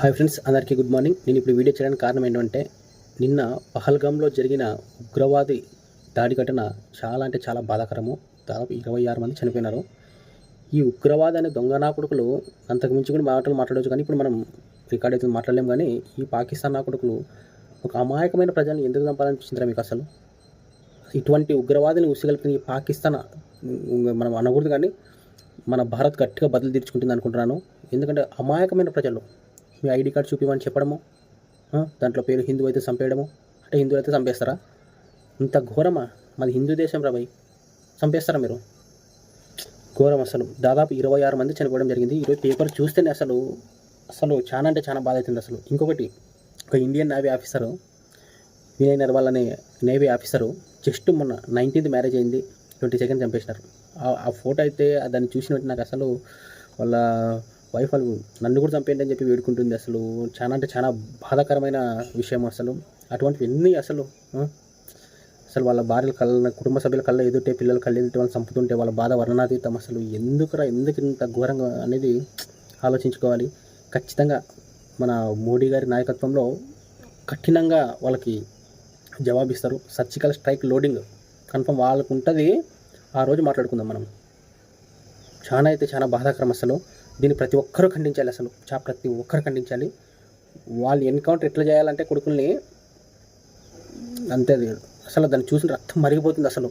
Hi friends అందరికీ good morning. నేను ఇప్పుడు వీడియో చేయడానికి కారణం ఏంటంటే నిన్న పహల్గాంలో జరిగిన ఉగ్రవాది దాడి ఘటన చాలా అంటే చాలా బాధాకరము. దాదాపు ఇరవై ఆరు మంది చనిపోయినారు. ఈ ఉగ్రవాది అనే దొంగ నా కొడుకులు అంతకు మించి కూడా మాటలు మాట్లాడవచ్చు కానీ ఇప్పుడు మనం రికార్డ్ అయితే మాట్లాడలేము కానీ ఈ పాకిస్తాన్ నా కొడుకులు ఒక అమాయకమైన ప్రజల్ని ఎందుకు చంపాలనిపించిందిరా మీకు అసలు? ఇటువంటి ఉగ్రవాదిని ఉసిగలిపిన ఈ పాకిస్తాన్ మనం అనకూడదు కానీ మన భారత్ గట్టిగా బదులు తీర్చుకుంటుంది అనుకుంటున్నాను. ఎందుకంటే అమాయకమైన ప్రజలు మీ ఐడి కార్డ్ చూపించమని చెప్పడము దాంట్లో పేరు హిందూ అయితే చంపేయడము అంటే హిందువులు అయితే చంపేస్తారా? ఇంత ఘోరమా? మాది హిందూ దేశం రా భయ్. చంపేస్తారా మీరు? ఘోరం అసలు. దాదాపు ఇరవై ఆరు మంది చనిపోవడం జరిగింది. ఈరోజు పేపర్ చూస్తేనే అసలు అసలు చాలా అంటే చాలా బాధ అవుతుంది అసలు. ఇంకొకటి ఒక Indian navy officer Vinay Narwal అనే నేవీ ఆఫీసరు జస్ట్ మొన్న నైన్టీన్త్ మ్యారేజ్ అయింది. ట్వంటీ సెకండ్ చంపేసినారు. ఆ ఫోటో అయితే దాన్ని చూసినట్టు నాకు అసలు వాళ్ళ వైఫ్ నన్ను కూడా చంపేయండి అని చెప్పి వేడుకుంటుంది అసలు. చాలా అంటే చాలా బాధాకరమైన విషయం అసలు. అటువంటివన్నీ ఎన్ని అసలు అసలు వాళ్ళ భార్యల కళ్ళ కుటుంబ సభ్యుల కళ్ళ ఎదుటే పిల్లల కళ్ళు ఎదుటే వాళ్ళు చంపుతుంటే వాళ్ళ బాధ వర్ణనాతీతం అసలు. ఎందుకురా ఎందుకు ఇంత ఘోరంగా అనేది ఆలోచించుకోవాలి. ఖచ్చితంగా మన మోడీ గారి నాయకత్వంలో కఠినంగా వాళ్ళకి జవాబిస్తారు. సర్జికల్ స్ట్రైక్ లోడింగ్ కన్ఫర్మ్ వాళ్ళకు ఉంటుంది ఆ రోజు మాట్లాడుకుందాం మనం. చాలా అయితే చాలా బాధాకరం అసలు. దీన్ని ప్రతి ఒక్కరూ ఖండించాలి అసలు. చా ప్రతి ఒక్కరు ఖండించాలి. వాళ్ళు ఎన్కౌంటర్ ఎట్లా చేయాలంటే కొడుకుల్ని అంతే అసలు దాన్ని చూసిన రక్తం మరిగిపోతుంది అసలు.